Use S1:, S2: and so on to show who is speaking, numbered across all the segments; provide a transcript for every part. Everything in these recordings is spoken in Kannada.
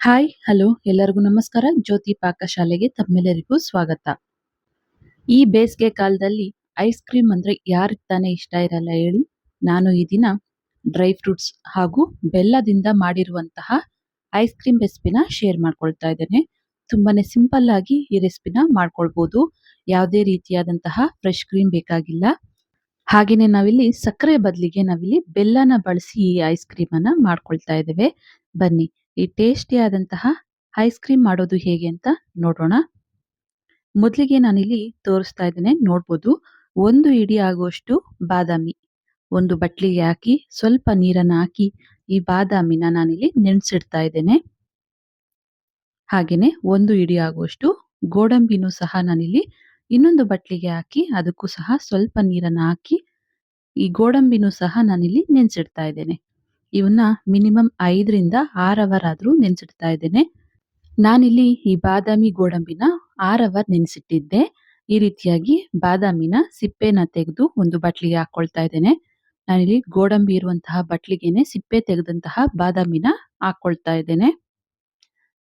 S1: ಹಾಯ್, ಹಲೋ, ಎಲ್ಲರಿಗೂ ನಮಸ್ಕಾರ. ಜ್ಯೋತಿ ಪಾಕಶಾಲೆಗೆ ತಮ್ಮೆಲ್ಲರಿಗೂ ಸ್ವಾಗತ. ಈ ಬೇಸಿಗೆ ಕಾಲದಲ್ಲಿ ಐಸ್ ಕ್ರೀಮ್ ಅಂದ್ರೆ ಯಾರಿಗೆ ತಾನೇ ಇಷ್ಟ ಇರಲ್ಲ ಹೇಳಿ. ನಾನು ಈ ದಿನ ಡ್ರೈ ಫ್ರೂಟ್ಸ್ ಹಾಗೂ ಬೆಲ್ಲದಿಂದ ಮಾಡಿರುವಂತಹ ಐಸ್ ಕ್ರೀಮ್ ರೆಸಿಪಿನ ಶೇರ್ ಮಾಡ್ಕೊಳ್ತಾ ಇದ್ದೇನೆ. ತುಂಬಾನೇ ಸಿಂಪಲ್ ಆಗಿ ಈ ರೆಸಿಪಿನ ಮಾಡ್ಕೊಳ್ಬಹುದು ಯಾವುದೇ ರೀತಿಯಾದಂತಹ ಫ್ರೆಶ್ ಕ್ರೀಮ್ ಬೇಕಾಗಿಲ್ಲ. ಹಾಗೇನೆ ನಾವಿಲ್ಲಿ ಸಕ್ಕರೆ ಬದಲಿಗೆ ನಾವಿಲ್ಲಿ ಬೆಲ್ಲನ ಬಳಸಿ ಈ ಐಸ್ ಕ್ರೀಮ್ ಅನ್ನ ಮಾಡ್ಕೊಳ್ತಾ ಇದ್ದೇವೆ. ಬನ್ನಿ, ಈ ಟೇಸ್ಟಿ ಆದಂತಹ ಐಸ್ ಕ್ರೀಮ್ ಮಾಡೋದು ಹೇಗೆ ಅಂತ ನೋಡೋಣ. ಮೊದಲಿಗೆ ನಾನಿಲ್ಲಿ ತೋರಿಸ್ತಾ ಇದ್ದೇನೆ, ನೋಡ್ಬೋದು. ಒಂದು ಇಡಿ ಆಗುವಷ್ಟು ಬಾದಾಮಿ, ಒಂದು ಬಟ್ಲಿಗೆ ಹಾಕಿ, ಸ್ವಲ್ಪ ನೀರನ್ನ ಹಾಕಿ, ಈ ಬಾದಾಮಿನ ನಾನಿಲ್ಲಿ ನೆನೆಸಿಡ್ತಾ ಇದ್ದೇನೆ. ಹಾಗೆಯೇ ಒಂದು ಇಡಿ ಆಗುವಷ್ಟು ಗೋಡಂಬಿನೂ ಸಹ ನಾನಿಲ್ಲಿ ಇನ್ನೊಂದು ಬಟ್ಲಿಗೆ ಹಾಕಿ, ಅದಕ್ಕೂ ಸಹ ಸ್ವಲ್ಪ ನೀರನ್ನ ಹಾಕಿ, ಈ ಗೋಡಂಬಿನೂ ಸಹ ನಾನಿಲ್ಲಿ ನೆನೆಸಿಡ್ತಾ ಇದ್ದೇನೆ. ಇವನ್ನ ಮಿನಿಮಮ್ ಐದರಿಂದ ಆರ್ ಅವರ್ ಆದ್ರೂ ನೆನೆಸಿಡ್ತಾ ಇದ್ದೇನೆ. ನಾನಿಲ್ಲಿ ಈ ಬಾದಾಮಿ ಗೋಡಂಬಿನ ಆರ್ ಅವರ್ ನೆನೆಸಿಟ್ಟಿದ್ದೆ. ಈ ರೀತಿಯಾಗಿ ಬಾದಾಮಿನ ಸಿಪ್ಪೆನ ತೆಗೆದು ಒಂದು ಬಟ್ಲಿಗೆ ಹಾಕೊಳ್ತಾ ಇದ್ದೇನೆ. ನಾನಿಲ್ಲಿ ಗೋಡಂಬಿ ಇರುವಂತಹ ಬಟ್ಲಿಗೆನೆ ಸಿಪ್ಪೆ ತೆಗೆದಂತಹ ಬಾದಾಮಿನ ಹಾಕೊಳ್ತಾ ಇದ್ದೇನೆ.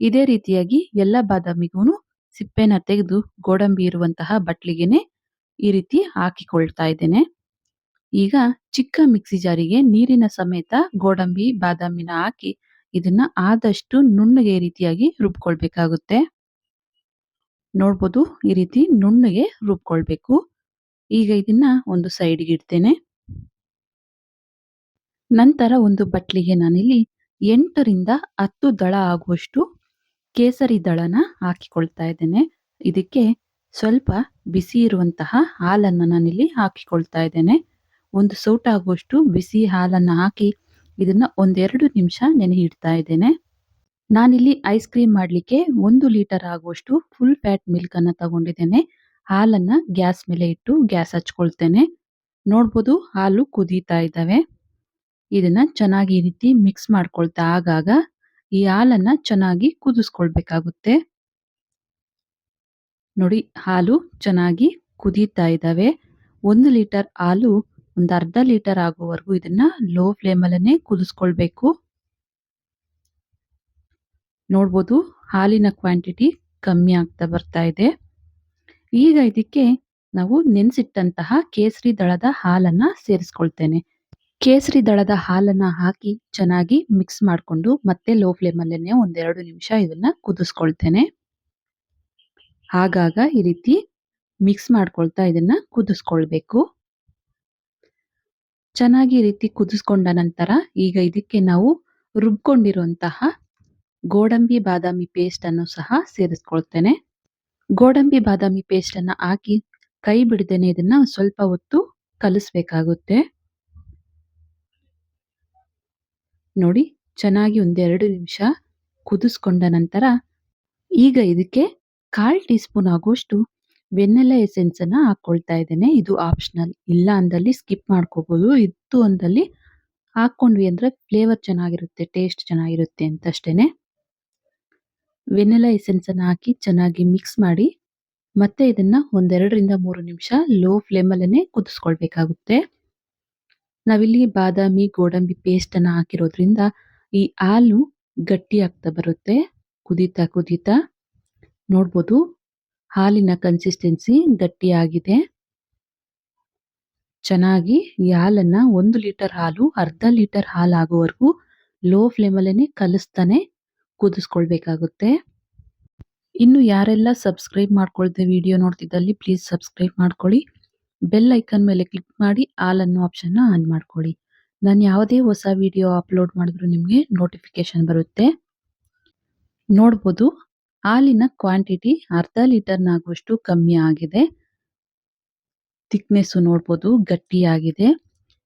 S1: ಇದೇ ರೀತಿಯಾಗಿ ಎಲ್ಲ ಬಾದಾಮಿಗೂ ಸಿಪ್ಪೆನ ತೆಗೆದು ಗೋಡಂಬಿ ಇರುವಂತಹ ಬಟ್ಲಿಗೆನೆ ಈ ರೀತಿ ಹಾಕಿಕೊಳ್ತಾ ಇದ್ದೇನೆ. ಈಗ ಚಿಕ್ಕ ಮಿಕ್ಸಿ ಜಾರಿಗೆ ನೀರಿನ ಸಮೇತ ಗೋಡಂಬಿ, ಬಾದಾಮಿನ ಹಾಕಿ ಇದನ್ನ ಆದಷ್ಟು ನುಣ್ಣಗೆ ರೀತಿಯಾಗಿ ರುಬ್ಕೊಳ್ಬೇಕಾಗುತ್ತೆ. ನೋಡ್ಬೋದು ಈ ರೀತಿ ನುಣ್ಣಗೆ ರುಬ್ಕೊಳ್ಬೇಕು. ಈಗ ಇದನ್ನ ಒಂದು ಸೈಡ್ಗೆ ಇಡ್ತೇನೆ. ನಂತರ ಒಂದು ಬಟ್ಲಿಗೆ ನಾನಿಲ್ಲಿ ಎಂಟರಿಂದ ಹತ್ತು ದಳ ಆಗುವಷ್ಟು ಕೇಸರಿ ದಳನ ಹಾಕಿಕೊಳ್ತಾ ಇದ್ದೇನೆ. ಇದಕ್ಕೆ ಸ್ವಲ್ಪ ಬಿಸಿ ಇರುವಂತಹ ಹಾಲನ್ನು ನಾನಿಲ್ಲಿ ಹಾಕಿಕೊಳ್ತಾ ಇದ್ದೇನೆ. ಒಂದು ಸೌಟ್ ಆಗುವಷ್ಟು ಬಿಸಿ ಹಾಲನ್ನು ಹಾಕಿ ಇದನ್ನ ಒಂದೆರಡು ನಿಮಿಷ ನೆನೆ ಇಡ್ತಾ ಇದ್ದೇನೆ. ನಾನಿಲ್ಲಿ ಐಸ್ ಕ್ರೀಮ್ ಮಾಡಲಿಕ್ಕೆ ಒಂದು ಲೀಟರ್ ಆಗುವಷ್ಟು ಫುಲ್ ಫ್ಯಾಟ್ ಮಿಲ್ಕ್ ಅನ್ನ ತಗೊಂಡಿದ್ದೇನೆ. ಹಾಲನ್ನ ಗ್ಯಾಸ್ ಮೇಲೆ ಇಟ್ಟು ಗ್ಯಾಸ್ ಹಚ್ಕೊಳ್ತೇನೆ. ನೋಡ್ಬೋದು ಹಾಲು ಕುದೀತಾ ಇದ್ದಾವೆ. ಇದನ್ನ ಚೆನ್ನಾಗಿ ಈ ರೀತಿ ಮಿಕ್ಸ್ ಮಾಡ್ಕೊಳ್ತಾ ಆಗಾಗ ಈ ಹಾಲನ್ನ ಚೆನ್ನಾಗಿ ಕುದಿಸ್ಕೊಳ್ಬೇಕಾಗುತ್ತೆ. ನೋಡಿ, ಹಾಲು ಚೆನ್ನಾಗಿ ಕುದೀತಾ ಇದ್ದಾವೆ ಒಂದು ಲೀಟರ್ ಹಾಲು ಒಂದು ಅರ್ಧ ಲೀಟರ್ ಆಗುವವರೆಗೂ ಇದನ್ನ ಲೋ ಫ್ಲೇಮಲ್ಲೇ ಕುದಿಸ್ಕೊಳ್ಬೇಕು. ನೋಡ್ಬೋದು, ಹಾಲಿನ ಕ್ವಾಂಟಿಟಿ ಕಮ್ಮಿ ಆಗ್ತಾ ಬರ್ತಾ ಇದೆ. ಈಗ ಇದಕ್ಕೆ ನಾವು ನೆನೆಸಿಟ್ಟಂತಹ ಕೇಸರಿ ದಳದ ಹಾಲನ್ನ ಸೇರಿಸ್ಕೊಳ್ತೇನೆ. ಕೇಸರಿ ದಳದ ಹಾಲನ್ನ ಹಾಕಿ ಚೆನ್ನಾಗಿ ಮಿಕ್ಸ್ ಮಾಡಿಕೊಂಡು ಮತ್ತೆ ಲೋ ಫ್ಲೇಮಲ್ಲೇ ಒಂದೆರಡು ನಿಮಿಷ ಇದನ್ನ ಕುದಿಸ್ಕೊಳ್ತೇನೆ. ಆಗಾಗ ಈ ರೀತಿ ಮಿಕ್ಸ್ ಮಾಡ್ಕೊಳ್ತಾ ಇದನ್ನ ಕುದಿಸ್ಕೊಳ್ಬೇಕು. ಚೆನ್ನಾಗಿ ಈ ರೀತಿ ಕುದಿಸ್ಕೊಂಡ ನಂತರ ಈಗ ಇದಕ್ಕೆ ನಾವು ರುಬ್ಕೊಂಡಿರುವಂತಹ ಗೋಡಂಬಿ ಬಾದಾಮಿ ಪೇಸ್ಟ್ ಅನ್ನು ಸಹ ಸೇರಿಸ್ಕೊಳ್ತೇನೆ. ಗೋಡಂಬಿ ಬಾದಾಮಿ ಪೇಸ್ಟ್ ಅನ್ನ ಹಾಕಿ ಕೈ ಬಿಡದೇನೆ ಇದನ್ನ ಸ್ವಲ್ಪ ಹೊತ್ತು ಕಲಿಸ್ಬೇಕಾಗುತ್ತೆ. ನೋಡಿ, ಚೆನ್ನಾಗಿ ಒಂದೆರಡು ನಿಮಿಷ ಕುದಿಸ್ಕೊಂಡ ನಂತರ ಈಗ ಇದಕ್ಕೆ ಕಾಲ್ ಟೀ ಸ್ಪೂನ್ ಆಗುವಷ್ಟು ಎಸೆನ್ಸ್ ಹಾಕ್ಕೊಳ್ತಾ ಹಾಕೊಳ್ತಾ ಇದ್ದೇನೆ. ಇದು ಆಪ್ಷನಲ್. ಇಲ್ಲ ಅಂದಲ್ಲಿ ಸ್ಕಿಪ್ ಮಾಡ್ಕೋಬೋದು. ಇತ್ತು ಅಂದಲ್ಲಿ ಹಾಕೊಂಡ್ವಿ ಅಂದ್ರೆ ಫ್ಲೇವರ್ ಚೆನ್ನಾಗಿರುತ್ತೆ, ಟೇಸ್ಟ್ ಚೆನ್ನಾಗಿರುತ್ತೆ ಅಂತಷ್ಟೇ ಎಸೆನ್ಸ್ ಅನ್ನ ಹಾಕಿ ಚೆನ್ನಾಗಿ ಮಿಕ್ಸ್ ಮಾಡಿ ಮತ್ತೆ ಇದನ್ನ ಒಂದೆರಡರಿಂದ ಮೂರು ನಿಮಿಷ ಲೋ ಫ್ಲೇಮಲ್ಲೇ ಕುದಿಸ್ಕೊಳ್ಬೇಕಾಗುತ್ತೆ. ನಾವಿಲ್ಲಿ ಬಾದಾಮಿ, ಗೋಡಂಬಿ ಪೇಸ್ಟ್ ಅನ್ನ ಹಾಕಿರೋದ್ರಿಂದ ಈ ಹಾಲು ಗಟ್ಟಿ ಆಗ್ತಾ ಬರುತ್ತೆ. ಕುದೀತಾ ಕುದೀತಾ. ನೋಡ್ಬೋದು. ಹಾಲಿನ ಕನ್ಸಿಸ್ಟೆನ್ಸಿ ಗಟ್ಟಿಯಾಗಿದೆ ಚೆನ್ನಾಗಿ ಈ ಹಾಲನ್ನ ಒಂದು ಲೀಟರ್ ಹಾಲು, ಅರ್ಧ ಲೀಟರ್ ಹಾಲು ಆಗುವವರೆಗೂ ಲೋ ಫ್ಲೇಮಲ್ಲೇ ಕಲಿಸ್ತಾನೆ ಕುದಿಸ್ಕೊಳ್ಬೇಕಾಗುತ್ತೆ. ಇನ್ನು ಯಾರೆಲ್ಲ ಸಬ್ಸ್ಕ್ರೈಬ್ ಮಾಡ್ಕೊಳ್ದೆ ವಿಡಿಯೋ ನೋಡ್ತಿದ್ದಲ್ಲಿ ಪ್ಲೀಸ್ ಸಬ್ಸ್ಕ್ರೈಬ್ ಮಾಡ್ಕೊಳ್ಳಿ. ಬೆಲ್ ಐಕನ್ ಮೇಲೆ ಕ್ಲಿಕ್ ಮಾಡಿ ಆಲ್ ಅನ್ನೋ ಆಪ್ಷನ್ ಆನ್ ಮಾಡ್ಕೊಳ್ಳಿ. ನಾನು ಯಾವುದೇ ಹೊಸ ವಿಡಿಯೋ ಅಪ್ಲೋಡ್ ಮಾಡಿದ್ರು ನಿಮಗೆ ನೋಟಿಫಿಕೇಶನ್ ಬರುತ್ತೆ. ನೋಡ್ಬೋದು, ಹಾಲಿನ ಕ್ವಾಂಟಿಟಿ ಅರ್ಧ ಲೀಟರ್ನಾಗುವಷ್ಟು ಕಮ್ಮಿ ಆಗಿದೆ. ಥಿಕ್ನೆಸ್ಸು ನೋಡ್ಬೋದು ಗಟ್ಟಿಯಾಗಿದೆ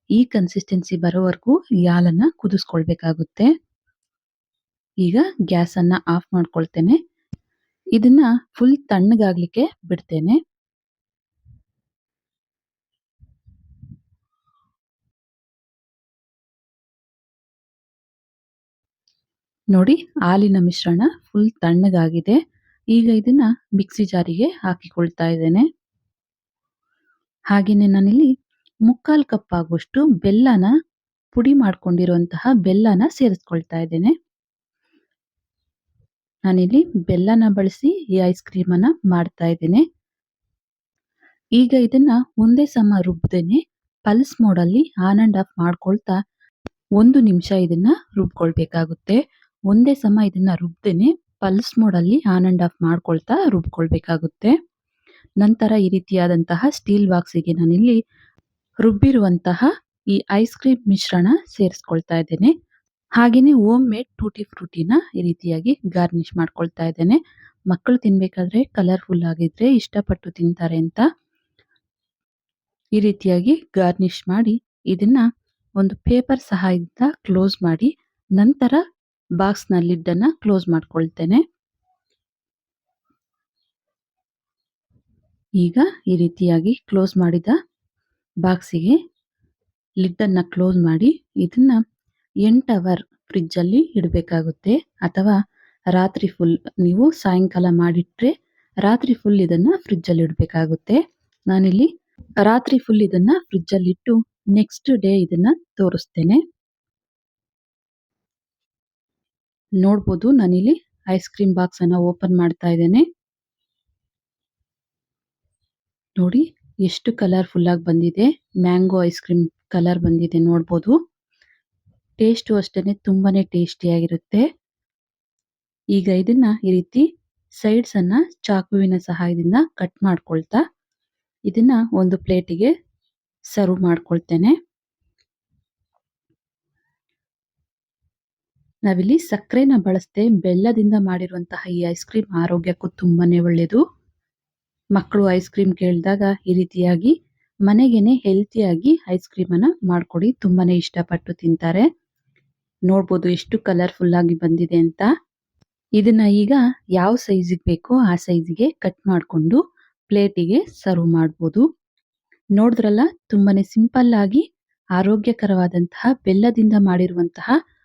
S1: ಈ ಕನ್ಸಿಸ್ಟೆನ್ಸಿ ಬರೋವರೆಗೂ ಈ ಹಾಲನ್ನು ಕುದಿಸ್ಕೊಳ್ಬೇಕಾಗುತ್ತೆ. ಈಗ ಗ್ಯಾಸನ್ನು ಆಫ್ ಮಾಡ್ಕೊಳ್ತೇನೆ. ಇದನ್ನ ಫುಲ್ ತಣ್ಣಗಾಗ್ಲಿಕ್ಕೆ ಬಿಡ್ತೇನೆ. ನೋಡಿ ಹಾಲಿನ ಮಿಶ್ರಣ ಫುಲ್ ತಣ್ಣಗಾಗಿದೆ. ಈಗ ಇದನ್ನ ಮಿಕ್ಸಿ ಜಾರಿಗೆ ಹಾಕಿಕೊಳ್ತಾ ಇದ್ದೇನೆ. ಹಾಗೇನೆ ನಾನಿಲ್ಲಿ ಮುಕ್ಕಾಲು ಕಪ್ ಆಗುವಷ್ಟು ಬೆಲ್ಲನ ಪುಡಿ ಮಾಡ್ಕೊಂಡಿರುವಂತಹ ಬೆಲ್ಲನ ಸೇರಿಸ್ಕೊಳ್ತಾ ಇದ್ದೇನೆ. ನಾನಿಲ್ಲಿ ಬೆಲ್ಲನ ಬಳಸಿ ಈ ಐಸ್ ಕ್ರೀಮನ್ನ ಮಾಡ್ತಾ ಇದ್ದೇನೆ. ಈಗ ಇದನ್ನ ಒಂದೇ ಸಮ ರುಬ್ದೇನೆ ಪಲ್ಸ್ ಮೋಡಲ್ಲಿ ಆನ್ ಅಂಡ್ ಆಫ್ ಮಾಡ್ಕೊಳ್ತಾ ಒಂದು ನಿಮಿಷ ಇದನ್ನ ರುಬ್ಕೊಳ್ಬೇಕಾಗುತ್ತೆ. ಒಂದೇ ಸಮ ಇದನ್ನ ರುಬ್ದೇನೆ ಪಲ್ಸ್ ಮೋಡಲ್ಲಿ ಆನ್ ಅಂಡ್ ಆಫ್ ಮಾಡ್ಕೊಳ್ತಾ ರುಬ್ಕೊಳ್ಬೇಕಾಗುತ್ತೆ. ನಂತರ ಈ ರೀತಿಯಾದಂತಹ ಸ್ಟೀಲ್ ಬಾಕ್ಸಿಗೆ ನಾನಿಲ್ಲಿ ರುಬ್ಬಿರುವಂತಹ ಈ ಐಸ್ ಕ್ರೀಮ್ ಮಿಶ್ರಣ ಸೇರಿಸ್ಕೊಳ್ತಾ ಇದ್ದೇನೆ. ಹಾಗೇನೆ ಓಮ್ ಮೇಡ್ ಟೂಟಿ ಫ್ರೂಟಿನ ಈ ರೀತಿಯಾಗಿ ಗಾರ್ನಿಷ್ ಮಾಡ್ಕೊಳ್ತಾ ಇದ್ದೇನೆ. ಮಕ್ಕಳು ತಿನ್ಬೇಕಾದ್ರೆ ಕಲರ್ಫುಲ್ ಆಗಿದ್ರೆ ಇಷ್ಟಪಟ್ಟು ತಿಂತಾರೆ ಅಂತ ಈ ರೀತಿಯಾಗಿ ಗಾರ್ನಿಷ್ ಮಾಡಿ ಇದನ್ನ ಒಂದು ಪೇಪರ್ ಸಹಾಯದಿಂದ ಕ್ಲೋಸ್ ಮಾಡಿ ನಂತರ ಬಾಕ್ಸ್ನ ಲಿಡ್ ಅನ್ನ ಕ್ಲೋಸ್ ಮಾಡ್ಕೊಳ್ತೇನೆ. ಈಗ ಈ ರೀತಿಯಾಗಿ ಕ್ಲೋಸ್ ಮಾಡಿದ ಬಾಕ್ಸಿಗೆ ಲಿಡ್ ಅನ್ನ ಕ್ಲೋಸ್ ಮಾಡಿ ಇದನ್ನ ಎಂಟು ಅವರ್ ಫ್ರಿಜ್ ಅಲ್ಲಿ ಇಡಬೇಕಾಗುತ್ತೆ. ಅಥವಾ ರಾತ್ರಿ ಫುಲ್ ನೀವು ಸಾಯಂಕಾಲ ಮಾಡಿಟ್ರೆ ರಾತ್ರಿ ಫುಲ್ ಇದನ್ನ ಫ್ರಿಜ್ ಅಲ್ಲಿ ಇಡಬೇಕಾಗುತ್ತೆ. ನಾನಿಲ್ಲಿ ರಾತ್ರಿ ಫುಲ್ ಇದನ್ನ ಫ್ರಿಜ್ ಅಲ್ಲಿ ಇಟ್ಟು ನೆಕ್ಸ್ಟ್ ಡೇ ಇದನ್ನ ತೋರಿಸ್ತೇನೆ. ನೋಡ್ಬೋದು. ನಾನಿಲ್ಲಿ ಐಸ್ ಕ್ರೀಮ್ ಬಾಕ್ಸ್ ಅನ್ನ ಓಪನ್ ಮಾಡ್ತಾ ಇದ್ದೇನೆ. ನೋಡಿ, ಎಷ್ಟು ಕಲರ್ಫುಲ್ ಆಗಿ ಬಂದಿದೆ. ಮ್ಯಾಂಗೋ ಐಸ್ ಕ್ರೀಮ್ ಕಲರ್ ಬಂದಿದೆ ನೋಡ್ಬೋದು. ಟೇಸ್ಟು ಅಷ್ಟೇನೆ ತುಂಬಾನೇ ಟೇಸ್ಟಿಯಾಗಿರುತ್ತೆ ಈಗ ಇದನ್ನ ಈ ರೀತಿ ಸೈಡ್ಸ್ ಅನ್ನ ಚಾಕುವಿನ ಸಹಾಯದಿಂದ ಕಟ್ ಮಾಡ್ಕೊಳ್ತಾ, ಇದನ್ನ ಒಂದು ಪ್ಲೇಟಿಗೆ ಸರ್ವ್ ಮಾಡ್ಕೊಳ್ತೇನೆ. ನಾವಿಲ್ಲಿ ಸಕ್ಕರೆನ ಬಳಸದೆ ಬೆಲ್ಲದಿಂದ ಮಾಡಿರುವಂತಹ ಈ ಐಸ್ ಕ್ರೀಮ್ ಆರೋಗ್ಯಕ್ಕೂ ತುಂಬಾನೇ ಒಳ್ಳೆಯದು ಮಕ್ಕಳು ಐಸ್ ಕ್ರೀಮ್ ಕೇಳಿದಾಗ ಈ ರೀತಿಯಾಗಿ ಮನೆಗೇನೆ ಹೆಲ್ತಿಯಾಗಿ ಐಸ್ ಕ್ರೀಮ್ ಅನ್ನ ಮಾಡ್ಕೊಡಿ, ತುಂಬಾನೇ ಇಷ್ಟಪಟ್ಟು ತಿಂತಾರೆ. ನೋಡ್ಬೋದು ಎಷ್ಟು ಕಲರ್ಫುಲ್ ಆಗಿ ಬಂದಿದೆ ಅಂತ. ಇದನ್ನ ಈಗ ಯಾವ ಸೈಜಿಗೆ ಬೇಕೋ ಆ ಸೈಜಿಗೆ ಕಟ್ ಮಾಡಿಕೊಂಡು ಪ್ಲೇಟಿಗೆ ಸರ್ವ್ ಮಾಡ್ಬೋದು. ನೋಡಿದ್ರಲ್ಲ, ತುಂಬಾನೇ ಸಿಂಪಲ್ ಆಗಿ ಆರೋಗ್ಯಕರವಾದಂತಹ ಬೆಲ್ಲದಿಂದ ಮಾಡಿರುವಂತಹ